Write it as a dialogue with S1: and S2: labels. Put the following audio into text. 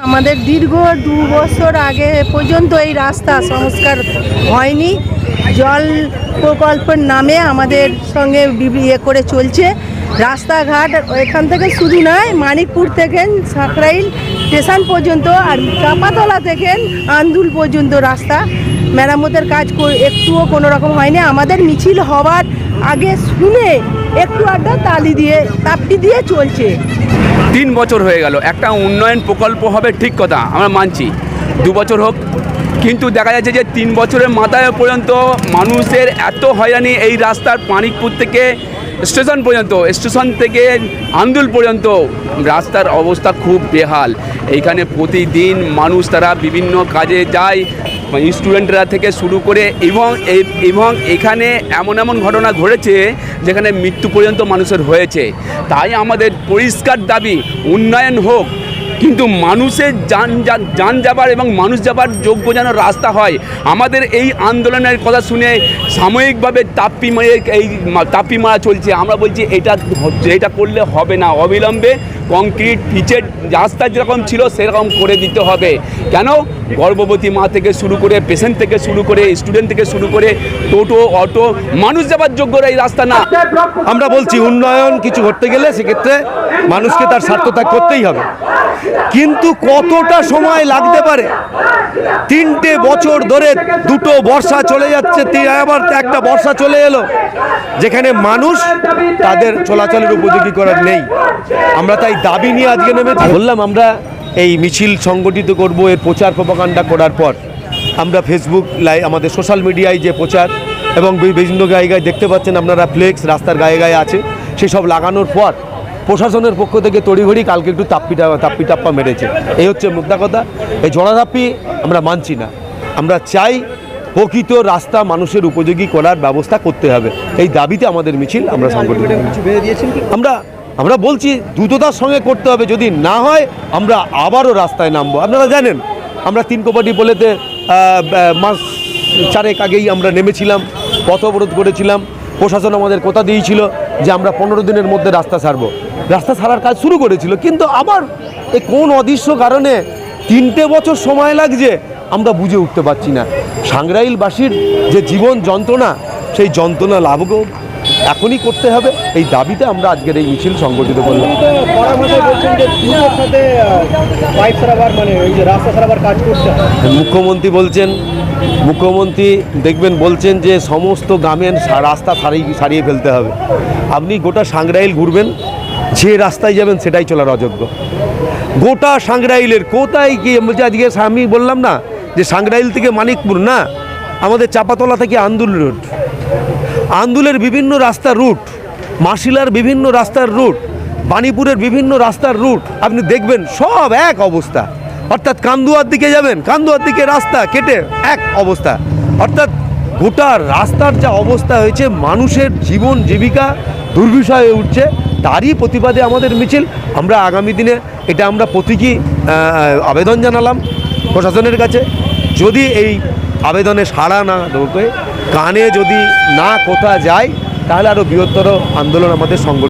S1: আমাদের দীর্ঘ দু বছর আগে পর্যন্ত এই রাস্তা সংস্কার হয়নি। জল প্রকল্পের নামে আমাদের সঙ্গে ইয়ে করে চলছে। রাস্তাঘাট এখান থেকে শুধু নয়, মানিকপুর থেকে সাঁকরাইল স্টেশন পর্যন্ত আর চাপাতলা থেকে আন্দুল পর্যন্ত রাস্তা। মেরামতের কাজ একটুও কোনো রকম হয়নি। আমাদের মিছিল হওয়ার আগে শুনে একটু আড্ডা তালি দিয়ে তাপটি দিয়ে চলছে।
S2: তিন বছর হয়ে গেল। একটা উন্নয়ন প্রকল্প হবে ঠিক কথা, আমরা মানছি। দু বছর হোক, কিন্তু দেখা যাচ্ছে যে তিন বছরের মাথায় পর্যন্ত মানুষের এত হয়রানি এই রাস্তার মানিকপুর থেকে স্টেশন পর্যন্ত, স্টেশন থেকে আন্দুল পর্যন্ত, রাস্তার অবস্থা খুব বেহাল। এইখানে প্রতিদিন মানুষ তারা বিভিন্ন কাজে যায় স্টুডেন্টরা থেকে শুরু করে এবং এবং এখানে এমন এমন ঘটনা ঘটেছে যেখানে মৃত্যু পর্যন্ত মানুষের হয়েছে। তাই আমাদের পরিষ্কার দাবি, উন্নয়ন হোক, কিন্তু মানুষের যান যান যাবার এবং মানুষ যাবার যোগ্য যেন রাস্তা হয়। আমাদের এই আন্দোলনের কথা শুনে সাময়িকভাবে তাপ্পি মারে, এই তাপ্পি মারা চলছে। আমরা বলছি, এটা এটা করলে হবে না। অবিলম্বে কংক্রিট পিচের রাস্তা যেরকম ছিল, সেরকম করে দিতে হবে। কেন? গর্ভবতী মা থেকে শুরু করে পেশেন্ট থেকে শুরু করে স্টুডেন্ট থেকে শুরু করে টোটো অটো মানুষ যাবার যোগ্য এই রাস্তা না।
S3: আমরা বলছি উন্নয়ন কিছু করতে গেলে সেক্ষেত্রে মানুষকে তার স্বার্থ ত্যাগ করতেই হবে। কিন্তু কতটা সময় লাগতে পারে? তিনটে বছর ধরে দুটো বর্ষা চলে যাচ্ছে আবার একটা বর্ষা চলে এলো যেখানে মানুষ তাদের চলাচলের উপযোগী করার নেই। আমরা তাই দাবি নিয়ে আজকে নেমেছি। বললাম আমরা এই মিছিল সংগঠিত করব এর প্রচার প্রপাগান্ডা করার পর। আমরা ফেসবুক লাই আমাদের সোশ্যাল মিডিয়ায় যে প্রচার এবং বিভিন্ন জায়গায় দেখতে পাচ্ছেন আপনারা ফ্লেক্স রাস্তার গায়ে গায়ে আছে। সেসব লাগানোর পর প্রশাসনের পক্ষ থেকে তড়িঘড়ি কালকে একটু তাপ্পি টা- তাপ্পি টাপ্পা মেরেছে। এই হচ্ছে মুদ্রা কথা। এই জড়াধাপ্পি আমরা মানছি না। আমরা চাই প্রকৃত রাস্তা মানুষের উপযোগী করার ব্যবস্থা করতে হবে। এই দাবিতে আমাদের মিছিল আমরা সংগঠিত আমরা আমরা বলছি দ্রুততার সঙ্গে করতে হবে। যদি না হয়, আমরা আবারও রাস্তায় নামবো। আপনারা জানেন, আমরা তিন কোপাটি বলেতে মাস চারেক আগেই আমরা নেমেছিলাম, পথ অবরোধ করেছিলাম। প্রশাসন আমাদের কথা দিয়েছিল যে আমরা পনেরো দিনের মধ্যে রাস্তা ছাড়বো। রাস্তা ছাড়ার কাজ শুরু করেছিল, কিন্তু আবার এই কোন অদৃশ্য কারণে তিনটে বছর সময় লাগছে, আমরা বুঝে উঠতে পারছি না। সাংরাইলবাসীর যে জীবন যন্ত্রণা, সেই যন্ত্রণা লাভকেও এখনই করতে হবে। এই দাবিতে আমরা আজকের এই মিছিল সংগঠিত করলাম।
S4: মানে ওই যে রাস্তা সারাবার কাজ করতে হবে
S3: মুখ্যমন্ত্রী বলছেন মুখ্যমন্ত্রী দেখবেন বলছেন যে সমস্ত গ্রামের রাস্তা সারিয়ে সারিয়ে ফেলতে হবে। আপনি গোটা সাংরাইল ঘুরবেন যে রাস্তায় যাবেন সেটাই চলার অযোগ্য। গোটা সাংরাইলের কোথায় গিয়ে বলছি আজকে আমি বললাম না যে সাংরাইল থেকে মানিকপুর না আমাদের চাপাতলা থেকে আন্দুল রুট আন্দুলের বিভিন্ন রাস্তার রুট মাসিলার বিভিন্ন রাস্তার রুট বাণীপুরের বিভিন্ন রাস্তার রুট আপনি দেখবেন সব এক অবস্থা। অর্থাৎ কান্দুয়ার দিকে যাবেন, কান্দুয়ার দিকে রাস্তা কেটে এক অবস্থা। অর্থাৎ গোটা রাস্তার যা অবস্থা হয়েছে, মানুষের জীবন জীবিকা দুর্বিষয় হয়ে উঠছে, তারই প্রতিবাদে আমাদের মিছিল। আমরা আগামী দিনে এটা আমরা প্রতীকী আবেদন জানালাম প্রশাসনের কাছে। যদি এই আবেদনে সাড়া না ঢোকে কানে যদি না কোথা যায়, তাহলে আরও বৃহত্তর আন্দোলন আমাদের সংগঠিত